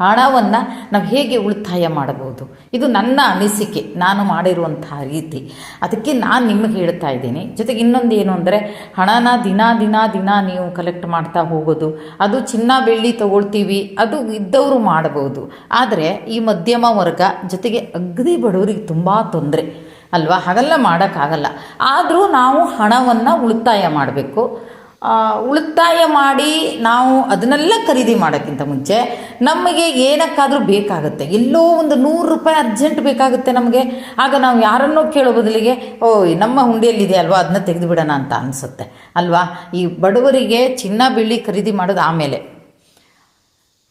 ಹಣವನ್ನು ನಾವು ಹೇಗೆ ಉಳಿತಾಯ ಮಾಡಬಹುದು? ಇದು ನನ್ನ ಅನಿಸಿಕೆ, ನಾನು ಮಾಡಿರುವಂತಹ ರೀತಿ. ಅದಕ್ಕೆ ನಾನು ನಿಮಗೆ ಹೇಳ್ತಾ ಇದ್ದೀನಿ. ಜೊತೆಗೆ ಇನ್ನೊಂದು ಏನು ಅಂದರೆ, ಹಣನ ದಿನ ದಿನ ದಿನ ನೀವು ಕಲೆಕ್ಟ್ ಮಾಡ್ತಾ ಹೋಗೋದು, ಅದು ಚಿನ್ನ ಬೆಳ್ಳಿ ತಗೊಳ್ತೀವಿ, ಅದು ಇದ್ದವರು ಮಾಡಬಹುದು ಆದರೆ ಈ ಮಧ್ಯಮ ವರ್ಗ ಜೊತೆಗೆ ಅಗ್ದಿ ಬಡವರಿಗೆ ತುಂಬ ತೊಂದರೆ. ಅಲ್ವಾ? ಹಾಗೆಲ್ಲ ಮಾಡೋಕ್ಕಾಗಲ್ಲ. ಆದರೂ ನಾವು ಹಣವನ್ನು ಉಳಿತಾಯ ಮಾಡಬೇಕು. ಉಳಿತಾಯ ಮಾಡಿ ನಾವು ಅದನ್ನೆಲ್ಲ ಖರೀದಿ ಮಾಡೋಕ್ಕಿಂತ ಮುಂಚೆ ನಮಗೆ ಏನಕ್ಕಾದರೂ ಬೇಕಾಗುತ್ತೆ. ಎಲ್ಲೋ ಒಂದು ನೂರು ರೂಪಾಯಿ ಅರ್ಜೆಂಟ್ ಬೇಕಾಗುತ್ತೆ ನಮಗೆ. ಆಗ ನಾವು ಯಾರನ್ನೋ ಕೇಳೋ ಬದಲಿಗೆ ಓ ನಮ್ಮ ಹುಂಡಿಯಲ್ಲಿದೆ ಅಲ್ವಾ, ಅದನ್ನ ತೆಗೆದುಬಿಡೋಣ ಅಂತ ಅನಿಸುತ್ತೆ. ಅಲ್ವಾ? ಈ ಬಡವರಿಗೆ ಚಿನ್ನ, ಬೆಳ್ಳಿ ಖರೀದಿ ಮಾಡೋದು ಆಮೇಲೆ.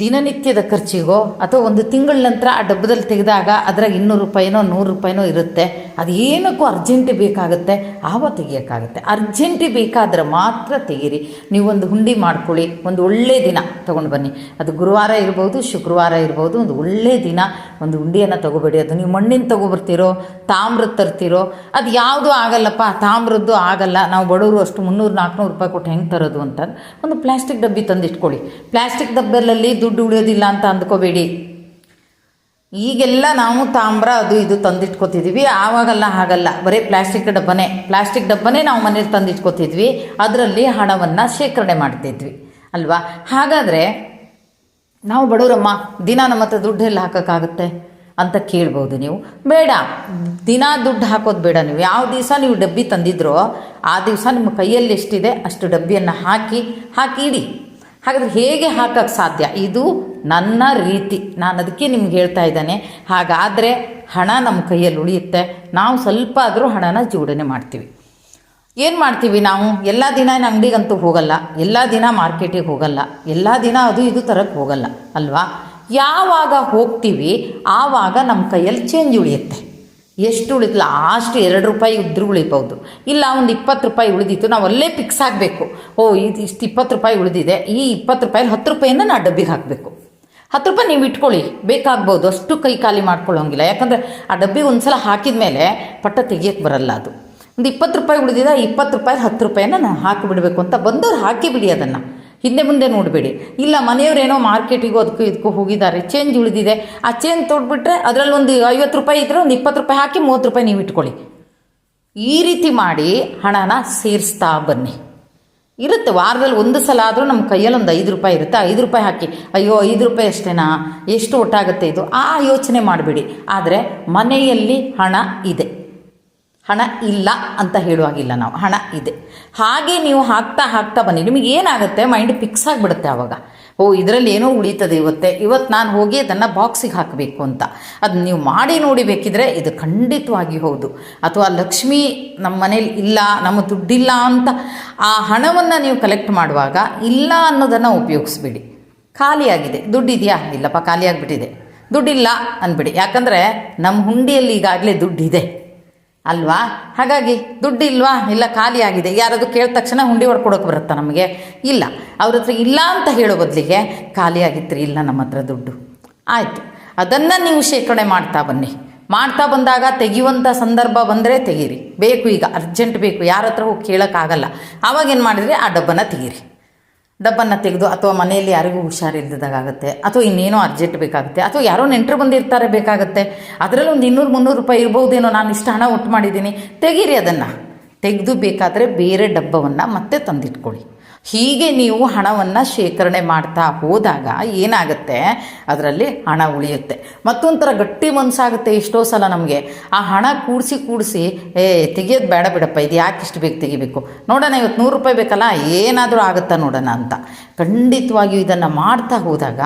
ದಿನನಿತ್ಯದ ಖರ್ಚಿಗೋ ಅಥವಾ ಒಂದು ತಿಂಗಳ ನಂತರ ಆ ಡಬ್ಬದಲ್ಲಿ ತೆಗೆದಾಗ ಅದ್ರಾಗ ಇನ್ನೂರು ರೂಪಾಯಿನೋ, ನೂರು ರೂಪಾಯಿನೋ ಇರುತ್ತೆ. ಅದು ಏನಕ್ಕೂ ಅರ್ಜೆಂಟ್ ಬೇಕಾಗುತ್ತೆ, ಆವ ತೆಗಿಯೋಕ್ಕಾಗುತ್ತೆ. ಅರ್ಜೆಂಟಿ ಬೇಕಾದ್ರೆ ಮಾತ್ರ ತೆಗೀರಿ. ನೀವು ಒಂದು ಹುಂಡಿ ಮಾಡ್ಕೊಳ್ಳಿ, ಒಂದು ಒಳ್ಳೆಯ ದಿನ ತೊಗೊಂಡು ಬನ್ನಿ. ಅದು ಗುರುವಾರ ಇರ್ಬೋದು, ಶುಕ್ರವಾರ ಇರ್ಬೋದು, ಒಂದು ಒಳ್ಳೆಯ ದಿನ ಒಂದು ಹುಂಡಿಯನ್ನು ತೊಗೋಬೇಡಿ. ಅದು ನೀವು ಮಣ್ಣಿನ ತೊಗೊಬರ್ತೀರೋ, ತಾಮ್ರದ ತರ್ತೀರೋ, ಅದು ಯಾವುದೂ ಆಗಲ್ಲಪ್ಪ, ತಾಮ್ರದ್ದು ಆಗಲ್ಲ. ನಾವು ಬಡವರು ಅಷ್ಟು ಮುನ್ನೂರು ನಾಲ್ಕುನೂರು ರೂಪಾಯಿ ಕೊಟ್ಟು ಹೆಂಗೆ ತರೋದು ಅಂತ. ಒಂದು ಪ್ಲಾಸ್ಟಿಕ್ ಡಬ್ಬಿ ತಂದಿಟ್ಕೊಳ್ಳಿ. ಪ್ಲಾಸ್ಟಿಕ್ ಡಬ್ಬರಲ್ಲಿ ದುಡ್ಡು ಉಳಿಯೋದಿಲ್ಲ ಅಂತ ಅಂದ್ಕೋಬೇಡಿ. ಈಗೆಲ್ಲ ನಾವು ತಾಮ್ರ ಅದು ಇದು ತಂದಿಟ್ಕೋತಿದ್ವಿ, ಆವಾಗೆಲ್ಲ ಹಾಗಲ್ಲ. ಬರೀ ಪ್ಲಾಸ್ಟಿಕ್ ಡಬ್ಬನೇ. ಪ್ಲಾಸ್ಟಿಕ್ ಡಬ್ಬನೇ ನಾವು ಮನೇಲಿ ತಂದಿಟ್ಕೋತಿದ್ವಿ, ಅದರಲ್ಲಿ ಹಣವನ್ನು ಶೇಖರಣೆ ಮಾಡ್ತಿದ್ವಿ, ಅಲ್ವಾ? ಹಾಗಾದರೆ ನಾವು ಬಡವರಮ್ಮ, ದಿನ ನಮ್ಮ ಹತ್ರ ದುಡ್ಡು ಎಲ್ಲ ಹಾಕೋಕ್ಕಾಗುತ್ತೆ ಅಂತ ಕೇಳ್ಬೋದು ನೀವು. ಬೇಡ, ದಿನ ದುಡ್ಡು ಹಾಕೋದು ಬೇಡ ನೀವು. ಯಾವ ದಿವಸ ನೀವು ಡಬ್ಬಿ ತಂದಿದ್ರೋ, ಆ ದಿವಸ ನಿಮ್ಮ ಕೈಯಲ್ಲಿ ಎಷ್ಟಿದೆ ಅಷ್ಟು ಡಬ್ಬಿಯನ್ನು ಹಾಕಿ ಹಾಕಿ ಇಡಿ. ಹಾಗಾದ್ರೆ ಹೇಗೆ ಹಾಕೋಕ್ಕೆ ಸಾಧ್ಯ? ಇದು ನನ್ನ ರೀತಿ. ನಾನು ಅದಕ್ಕೆ ನಿಮ್ಗೆ ಹೇಳ್ತಾ ಇದ್ದಾನೆ. ಹಾಗಾದರೆ ಹಣ ನಮ್ಮ ಕೈಯಲ್ಲಿ ಉಳಿಯುತ್ತೆ. ನಾವು ಸ್ವಲ್ಪ ಆದರೂ ಹಣನ ಜೋಡಣೆ ಮಾಡ್ತೀವಿ. ಏನು ಮಾಡ್ತೀವಿ ನಾವು? ಎಲ್ಲ ದಿನ ಅಂಗಡಿಗಂತೂ ಹೋಗಲ್ಲ. ಎಲ್ಲ ದಿನ ಮಾರ್ಕೆಟಿಗೆ ಹೋಗಲ್ಲ. ಎಲ್ಲ ದಿನ ಅದು ಇದು ತರಕ್ಕೆ ಹೋಗಲ್ಲ. ಅಲ್ವಾ? ಯಾವಾಗ ಹೋಗ್ತೀವಿ, ಆವಾಗ ನಮ್ಮ ಕೈಯಲ್ಲಿ ಚೇಂಜ್ ಉಳಿಯುತ್ತೆ. ಎಷ್ಟು ಉಳಿತಲ್ಲ ಅಷ್ಟು ಎರಡು ರೂಪಾಯಿ ಉದ್ರು ಉಳಿಬೋದು ಇಲ್ಲ, ಒಂದು ಇಪ್ಪತ್ತು ರೂಪಾಯಿ ಉಳಿದಿತ್ತು. ನಾವು ಅಲ್ಲೇ ಫಿಕ್ಸ್ ಆಗಬೇಕು. ಓ, ಇದು ಇಷ್ಟು ಇಪ್ಪತ್ತು ರೂಪಾಯಿ ಉಳಿದಿದೆ. ಈ ಇಪ್ಪತ್ತು ರೂಪಾಯಲ್ಲಿ ಹತ್ತು ರೂಪಾಯಿನ ನಾ ಡಬ್ಬಿಗೆ ಹಾಕಬೇಕು. ಹತ್ತು ರೂಪಾಯಿ ನೀವು ಇಟ್ಕೊಳ್ಳಿ. ಬೇಕಾಗ್ಬೋದು. ಅಷ್ಟು ಕೈ ಖಾಲಿ ಮಾಡ್ಕೊಳ್ಳೋಂಗಿಲ್ಲ. ಯಾಕಂದರೆ ಆ ಡಬ್ಬಿಗೆ ಒಂದು ಸಲ ಹಾಕಿದ ಮೇಲೆ ಪಟ್ಟ ತೆಗಿಯಕ್ಕೆ ಬರಲ್ಲ ಅದು. ಒಂದು ಇಪ್ಪತ್ತು ರೂಪಾಯಿ ಉಳಿದಿದೆ ಇಪ್ಪತ್ತು ರೂಪಾಯಿ ಹತ್ತು ರೂಪಾಯಿನ ನಾನು ಹಾಕಿಬಿಡಬೇಕು ಅಂತ ಬಂದವ್ರು ಹಾಕಿಬಿಡಿ ಅದನ್ನು. ಹಿಂದೆ ಮುಂದೆ ನೋಡಬೇಡಿ. ಇಲ್ಲ ಮನೆಯವರೇನೋ ಮಾರ್ಕೆಟಿಗೂ ಅದಕ್ಕೂ ಇದಕ್ಕೂ ಹೋಗಿದ್ದಾರೆ. ಚೇಂಜ್ ಉಳಿದಿದೆ. ಆ ಚೇಂಜ್ ತೊಡ್ಬಿಟ್ರೆ ಅದರಲ್ಲಿ ಒಂದು ಐವತ್ತು ರೂಪಾಯಿ ಇದ್ದರೆ ಒಂದು ಇಪ್ಪತ್ತು ರೂಪಾಯಿ ಹಾಕಿ ಮೂವತ್ತು ರೂಪಾಯಿ ನೀವು ಇಟ್ಕೊಳ್ಳಿ. ಈ ರೀತಿ ಮಾಡಿ ಹಣನ ಸೇರಿಸ್ತಾ ಬನ್ನಿ. ಇರುತ್ತೆ, ವಾರದಲ್ಲಿ ಒಂದು ಸಲ ಆದರೂ ನಮ್ಮ ಕೈಯಲ್ಲಿ ಒಂದು ಐದು ರೂಪಾಯಿ ಇರುತ್ತೆ. ಐದು ರೂಪಾಯಿ ಹಾಕಿ, ಅಯ್ಯೋ, ಐದು ರೂಪಾಯಿ ಅಷ್ಟೇನಾ? ಎಷ್ಟು ಒಟ್ಟಾಗುತ್ತೆ ಇದು? ಆ ಯೋಚನೆ ಮಾಡಬೇಡಿ. ಆದರೆ ಮನೆಯಲ್ಲಿ ಹಣ ಇದೆ. ಹಣ ಇಲ್ಲ ಅಂತ ಹೇಳುವಾಗಿಲ್ಲ ನಾವು. ಹಣ ಇದೆ. ಹಾಗೆ ನೀವು ಹಾಕ್ತಾ ಹಾಕ್ತಾ ಬನ್ನಿ. ನಿಮಗೆ ಏನಾಗುತ್ತೆ? ಮೈಂಡ್ ಫಿಕ್ಸ್ ಆಗಿಬಿಡುತ್ತೆ ಆವಾಗ ಓ, ಇದರಲ್ಲಿ ಏನೋ ಉಳಿತದೆ ಇವತ್ತೆ. ಇವತ್ತು ನಾನು ಹೋಗಿ ಅದನ್ನು ಬಾಕ್ಸಿಗೆ ಹಾಕಬೇಕು ಅಂತ. ಅದು ನೀವು ಮಾಡಿ ನೋಡಿಬೇಕಿದ್ರೆ ಇದು ಖಂಡಿತವಾಗಿ ಹೌದು. ಅಥವಾ ಲಕ್ಷ್ಮಿ ನಮ್ಮ ಮನೇಲಿ ಇಲ್ಲ, ನಮ್ಮ ದುಡ್ಡಿಲ್ಲ ಅಂತ ಆ ಹಣವನ್ನು ನೀವು ಕಲೆಕ್ಟ್ ಮಾಡುವಾಗ ಇಲ್ಲ ಅನ್ನೋದನ್ನು ಉಪಯೋಗಿಸ್ಬೇಡಿ. ಖಾಲಿಯಾಗಿದೆ. ದುಡ್ಡಿದೆಯಾ? ಇಲ್ಲಪ್ಪ, ಖಾಲಿಯಾಗಿಬಿಟ್ಟಿದೆ. ದುಡ್ಡಿಲ್ಲ ಅಂದ್ಬಿಡಿ ಯಾಕಂದರೆ ನಮ್ಮ ಹುಂಡಿಯಲ್ಲಿ ಈಗಾಗಲೇ ದುಡ್ಡಿದೆ. ಅಲ್ವಾ? ಹಾಗಾಗಿ ದುಡ್ಡು ಇಲ್ವಾ? ಇಲ್ಲ, ಖಾಲಿ ಆಗಿದೆ. ಯಾರಾದರೂ ಕೇಳಿದ ತಕ್ಷಣ ಹುಂಡಿ ಹೊಡ್ಕೊಡೋಕೆ ಬರುತ್ತಾ ನಮಗೆ? ಇಲ್ಲ. ಅವ್ರ ಹತ್ರ ಇಲ್ಲ ಅಂತ ಹೇಳೋ ಬದಲಿಗೆ ಖಾಲಿ ಆಗಿತ್ತು ಇಲ್ಲ ನಮ್ಮ ಹತ್ರ ದುಡ್ಡು. ಆಯಿತು. ಅದನ್ನು ನೀವು ಶೇಖರಣೆ ಮಾಡ್ತಾ ಬನ್ನಿ. ಮಾಡ್ತಾ ಬಂದಾಗ ತೆಗೆಯುವಂಥ ಸಂದರ್ಭ ಬಂದರೆ ತೆಗೀರಿ. ಬೇಕು ಈಗ, ಅರ್ಜೆಂಟ್ ಬೇಕು. ಯಾರ ಹತ್ರ ಹೋಗಿ ಕೇಳೋಕ್ಕಾಗಲ್ಲ. ಆವಾಗೇನು ಮಾಡಿದ್ರಿ ಆ ಡಬ್ಬನ ತೆಗೀರಿ. ಡಬ್ಬನ್ನು ತೆಗೆದು ಅಥವಾ ಮನೆಯಲ್ಲಿ ಯಾರಿಗೂ ಹುಷಾರಿಲ್ಲದಾಗುತ್ತೆ ಅಥವಾ ಇನ್ನೇನೋ ಅರ್ಜೆಂಟ್ ಬೇಕಾಗುತ್ತೆ, ಅಥವಾ ಯಾರೋ ನೆಂಟರು ಬಂದಿರ್ತಾರೆ ಬೇಕಾಗುತ್ತೆ, ಅದರಲ್ಲಿ ಒಂದು ಇನ್ನೂರು ಮುನ್ನೂರು ರೂಪಾಯಿ ಇರ್ಬೋದೇನೋ ನಾನು ಇಷ್ಟು ಹಣ ಒಟ್ಟು ಮಾಡಿದ್ದೀನಿ, ತೆಗೀರಿ ಅದನ್ನು. ತೆಗೆದು ಬೇಕಾದರೆ ಬೇರೆ ಡಬ್ಬವನ್ನು ಮತ್ತೆ ತಂದಿಟ್ಕೊಳ್ಳಿ. ಹೀಗೆ ನೀವು ಹಣವನ್ನು ಶೇಖರಣೆ ಮಾಡ್ತಾ ಹೋದಾಗ ಏನಾಗುತ್ತೆ? ಅದರಲ್ಲಿ ಹಣ ಉಳಿಯುತ್ತೆ. ಮತ್ತೊಂಥರ ಗಟ್ಟಿ ಮನಸ್ಸಾಗುತ್ತೆ ಎಷ್ಟೋ ಸಲ ನಮಗೆ. ಆ ಹಣ ಕೂಡಿಸಿ ಕೂಡಿಸಿ, ಏ, ತೆಗಿಯೋದು ಬೇಡ ಬಿಡಪ್ಪ, ಇದು ಯಾಕೆ ಇಷ್ಟು ಬೇಗ ತೆಗಿಬೇಕು? ನೋಡೋಣ ಇವತ್ತು ನೂರು ರೂಪಾಯಿ ಬೇಕಲ್ಲ, ಏನಾದರೂ ಆಗುತ್ತಾ ನೋಡೋಣ ಅಂತ. ಖಂಡಿತವಾಗಿಯೂ ಇದನ್ನು ಮಾಡ್ತಾ ಹೋದಾಗ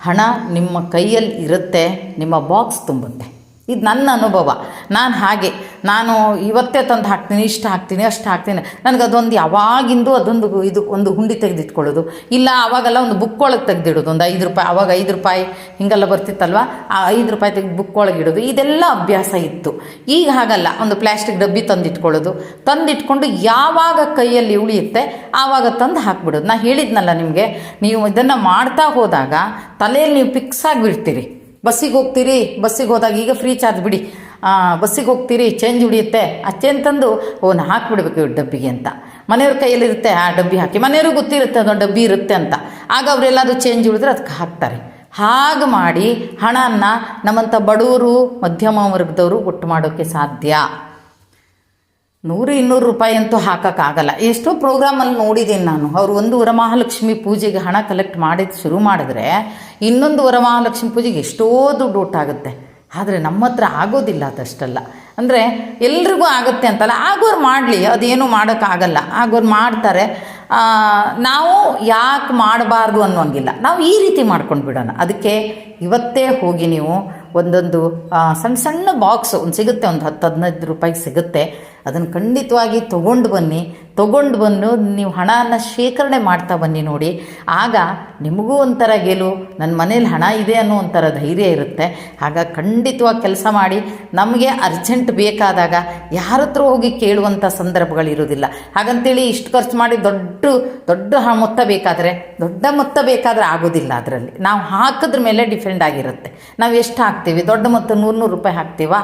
ಹಣ ನಿಮ್ಮ ಕೈಯಲ್ಲಿ ಇರುತ್ತೆ, ನಿಮ್ಮ ಬಾಕ್ಸ್ ತುಂಬುತ್ತೆ. ಇದು ನನ್ನ ಅನುಭವ. ನಾನು ಹಾಗೆ. ನಾನು ಇವತ್ತೇ ತಂದು ಹಾಕ್ತೀನಿ, ಇಷ್ಟು ಹಾಕ್ತೀನಿ, ಅಷ್ಟು ಹಾಕ್ತೀನಿ. ನನಗೆ ಅದೊಂದು ಯಾವಾಗಿಂದು ಅದೊಂದು ಇದು, ಒಂದು ಹುಂಡಿ ತೆಗೆದಿಟ್ಕೊಳ್ಳೋದು. ಇಲ್ಲ ಆವಾಗೆಲ್ಲ ಒಂದು ಬುಕ್ ಒಳಗೆ ತೆಗೆದಿಡೋದು. ಒಂದು ಐದು ರೂಪಾಯಿ ಆವಾಗ ಐದು ರೂಪಾಯಿ ಹಿಂಗೆಲ್ಲ ಬರ್ತಿತ್ತಲ್ವ? ಆ ಐದು ರೂಪಾಯಿ ತೆಗೆದು ಬುಕ್ ಒಳಗೆ ಇಡೋದು. ಇದೆಲ್ಲ ಅಭ್ಯಾಸ ಇತ್ತು. ಈಗ ಹಾಗಲ್ಲ. ಒಂದು ಪ್ಲಾಸ್ಟಿಕ್ ಡಬ್ಬಿ ತಂದಿಟ್ಕೊಳ್ಳೋದು. ತಂದಿಟ್ಕೊಂಡು ಯಾವಾಗ ಕೈಯಲ್ಲಿ ಉಳಿಯುತ್ತೆ, ಆವಾಗ ತಂದು ಹಾಕ್ಬಿಡೋದು. ನಾನು ಹೇಳಿದ್ನಲ್ಲ ನಿಮಗೆ, ನೀವು ಇದನ್ನು ಮಾಡ್ತಾ ಹೋದಾಗ ತಲೆಯಲ್ಲಿ ನೀವು ಫಿಕ್ಸ್ ಆಗಿಬಿಡ್ತೀರಿ ಬಸ್ಸಿಗೆ ಹೋಗ್ತೀರಿ, ಬಸ್ಸಿಗೆ ಹೋದಾಗ ಈಗ ಫ್ರೀ ಚಾರ್ಜ್ ಬಿಡಿ. ಬಸ್ಸಿಗೆ ಹೋಗ್ತೀರಿ ಚೇಂಜ್ ಉಳಿಯುತ್ತೆ. ಆ ಚೇಂಜ್ ತಂದು ಓನ್ ಹಾಕ್ಬಿಡ್ಬೇಕು ಇವ್ರ ಡಬ್ಬಿಗೆ ಅಂತ. ಮನೆಯವ್ರ ಕೈಯಲ್ಲಿರುತ್ತೆ, ಆ ಡಬ್ಬಿ ಹಾಕಿ. ಮನೆಯವ್ರಿಗೆ ಗೊತ್ತಿರುತ್ತೆ ಅದೊಂದು ಡಬ್ಬಿ ಇರುತ್ತೆ ಅಂತ. ಆಗ ಅವರೆಲ್ಲಾದರೂ ಚೇಂಜ್ ಉಳಿದ್ರೆ ಅದಕ್ಕೆ ಹಾಕ್ತಾರೆ. ಹಾಗೆ ಮಾಡಿ ಹಣನ ನಮ್ಮಂಥ ಬಡವರು ಮಧ್ಯಮ ವರ್ಗದವರು ಒಟ್ಟು ಮಾಡೋಕ್ಕೆ ಸಾಧ್ಯ. ನೂರು ಇನ್ನೂರು ರೂಪಾಯಿ ಅಂತೂ ಹಾಕೋಕ್ಕಾಗಲ್ಲ ಎಷ್ಟೋ ಪ್ರೋಗ್ರಾಮಲ್ಲಿ ನೋಡಿದ್ದೀನಿ ನಾನು. ಅವರು ಒಂದು ವರಮಹಾಲಕ್ಷ್ಮಿ ಪೂಜೆಗೆ ಹಣ ಕಲೆಕ್ಟ್ ಮಾಡಿದ್ದು ಶುರು ಮಾಡಿದ್ರೆ ಇನ್ನೊಂದು ವರಮಹಾಲಕ್ಷ್ಮಿ ಪೂಜೆಗೆ ಎಷ್ಟೋ ದುಡ್ಡು ಒಟ್ಟಾಗುತ್ತೆ. ಆದರೆ ನಮ್ಮ ಹತ್ರ ಆಗೋದಿಲ್ಲ ಅದಷ್ಟಲ್ಲ. ಅಂದರೆ ಎಲ್ರಿಗೂ ಆಗುತ್ತೆ ಅಂತಲ್ಲ. ಆಗೋರು ಮಾಡಲಿ, ಅದೇನು ಮಾಡೋಕ್ಕಾಗಲ್ಲ ಆಗೋರು ಮಾಡ್ತಾರೆ. ನಾವು ಯಾಕೆ ಮಾಡಬಾರ್ದು ಅನ್ನೋಂಗಿಲ್ಲ. ನಾವು ಈ ರೀತಿ ಮಾಡ್ಕೊಂಡು ಬಿಡೋಣ. ಅದಕ್ಕೆ ಇವತ್ತೇ ಹೋಗಿ ನೀವು ಒಂದೊಂದು ಸಣ್ಣ ಸಣ್ಣ ಬಾಕ್ಸ್ ಒಂದು ಸಿಗುತ್ತೆ. ಒಂದು ಹತ್ತು ಹದಿನೈದು ರೂಪಾಯಿಗೆ ಸಿಗುತ್ತೆ. ಅದನ್ನು ಖಂಡಿತವಾಗಿ ತೊಗೊಂಡು ಬನ್ನಿ. ತೊಗೊಂಡು ಬಂದು ನೀವು ಹಣನ ಶೇಖರಣೆ ಮಾಡ್ತಾ ಬನ್ನಿ ನೋಡಿ. ಆಗ ನಿಮಗೂ ಒಂಥರ ಗೆಲು ನನ್ನ ಮನೇಲಿ ಹಣ ಇದೆ ಅನ್ನೋ ಒಂಥರ ಧೈರ್ಯ ಇರುತ್ತೆ. ಆಗ ಖಂಡಿತವಾಗಿ ಕೆಲಸ ಮಾಡಿ, ನಮಗೆ ಅರ್ಜೆಂಟ್ ಬೇಕಾದಾಗ ಯಾರ ಹತ್ರ ಹೋಗಿ ಕೇಳುವಂಥ ಸಂದರ್ಭಗಳಿರೋದಿಲ್ಲ ಹಾಗಂತೇಳಿ ಇಷ್ಟು ಖರ್ಚು ಮಾಡಿ ದೊಡ್ಡ ದೊಡ್ಡ ಹಣ ಮೊತ್ತ ಬೇಕಾದರೆ, ದೊಡ್ಡ ಮೊತ್ತ ಬೇಕಾದರೆ ಆಗೋದಿಲ್ಲ ಅದರಲ್ಲಿ. ನಾವು ಹಾಕಿದ್ರ ಮೇಲೆ ಡಿಫೆಂಡ್ ಆಗಿರುತ್ತೆ. ನಾವು ಎಷ್ಟು ಹಾಕ್ತೀವಿ? ದೊಡ್ಡ ಮೊತ್ತ ನೂರು ನೂರು ರೂಪಾಯಿ ಹಾಕ್ತೀವಾ?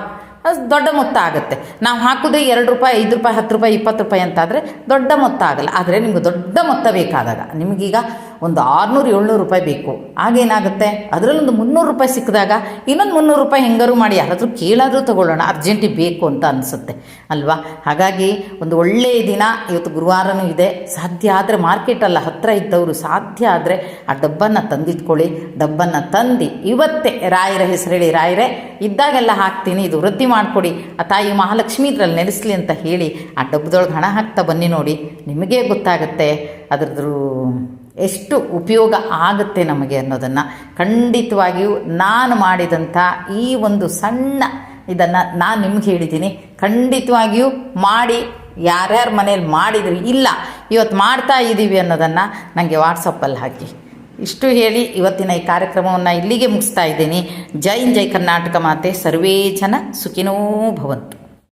ಅದು ದೊಡ್ಡ ಮೊತ್ತ ಆಗುತ್ತೆ ನಾವು ಹಾಕೋದೇ ಎರಡು ರೂಪಾಯಿ, ಐದು ರೂಪಾಯಿ, ಹತ್ತು ರೂಪಾಯಿ, ಇಪ್ಪತ್ತು ರೂಪಾಯಿ ಅಂತಾದರೆ ದೊಡ್ಡ ಮೊತ್ತ ಆಗಲ್ಲ ಆದರೆ ನಿಮ್ಗೆ ದೊಡ್ಡ ಮೊತ್ತ ಬೇಕಾದಾಗ, ನಿಮಗೀಗ ಒಂದು ಆರುನೂರು ಏಳ್ನೂರು ರೂಪಾಯಿ ಬೇಕು. ಆಗೇನಾಗುತ್ತೆ ಅದರಲ್ಲೊಂದು ಮುನ್ನೂರು ರೂಪಾಯಿ ಸಿಕ್ಕಿದಾಗ ಇನ್ನೊಂದು ಮುನ್ನೂರು ರೂಪಾಯಿ ಹೆಂಗಾರು ಮಾಡಿ ಯಾರಾದರೂ ಕೇಳಾದರೂ ತಗೊಳ್ಳೋಣ. ಅರ್ಜೆಂಟಿಗೆ ಬೇಕು ಅಂತ ಅನಿಸುತ್ತೆ. ಅಲ್ವಾ? ಹಾಗಾಗಿ ಒಂದು ಒಳ್ಳೆಯ ದಿನ ಇವತ್ತು ಗುರುವಾರನೂ ಇದೆ. ಸಾಧ್ಯ ಆದರೆ ಮಾರ್ಕೆಟಲ್ಲ ಹತ್ತಿರ ಇದ್ದವರು ಸಾಧ್ಯ ಆದರೆ ಆ ಡಬ್ಬನ್ನು ತಂದಿಟ್ಕೊಳ್ಳಿ. ಡಬ್ಬನ್ನು ತಂದು ಇವತ್ತೇ ರಾಯರ ಹೆಸರು ಹೇಳಿ, ರಾಯರೇ, ಇದ್ದಾಗೆಲ್ಲ ಹಾಕ್ತೀನಿ, ಇದು ವೃದ್ಧಿ ಮಾಡಿಕೊಡಿ. ಆ ತಾಯಿ ಮಹಾಲಕ್ಷ್ಮಿ ಇದ್ರಲ್ಲಿ ನೆಲೆಸಲಿ ಅಂತ ಹೇಳಿ ಆ ಡಬ್ಬದೊಳಗೆ ಹಣ ಹಾಕ್ತಾ ಬನ್ನಿ ನೋಡಿ. ನಿಮಗೇ ಗೊತ್ತಾಗುತ್ತೆ. ಅದ್ರದ್ದು ಎಷ್ಟು ಉಪಯೋಗ ಆಗುತ್ತೆ ನಮಗೆ ಅನ್ನೋದನ್ನು ಖಂಡಿತವಾಗಿಯೂ ನಾನು ಮಾಡಿದಂಥ ಈ ಒಂದು ಸಣ್ಣ ಇದನ್ನು ನಾನು ನಿಮ್ಗೆ ಹೇಳಿದ್ದೀನಿ. ಖಂಡಿತವಾಗಿಯೂ ಮಾಡಿ, ಯಾರ್ಯಾರ ಮನೇಲಿ ಮಾಡಿದ್ರಿ ಇಲ್ಲ ಇವತ್ತು ಮಾಡ್ತಾ ಇದ್ದೀವಿ ಅನ್ನೋದನ್ನು ನನಗೆ ವಾಟ್ಸಪ್ಪಲ್ಲಿ ಹಾಕಿ. ಇಷ್ಟು ಹೇಳಿ ಇವತ್ತಿನ ಈ ಕಾರ್ಯಕ್ರಮವನ್ನು ಇಲ್ಲಿಗೆ ಮುಗಿಸ್ತಾ ಇದ್ದೀನಿ. ಜೈನ್ ಜೈ ಕರ್ನಾಟಕ ಮಾತೆ. ಸರ್ವೇ ಜನ ಸುಖಿನೋ ಭವಂತು.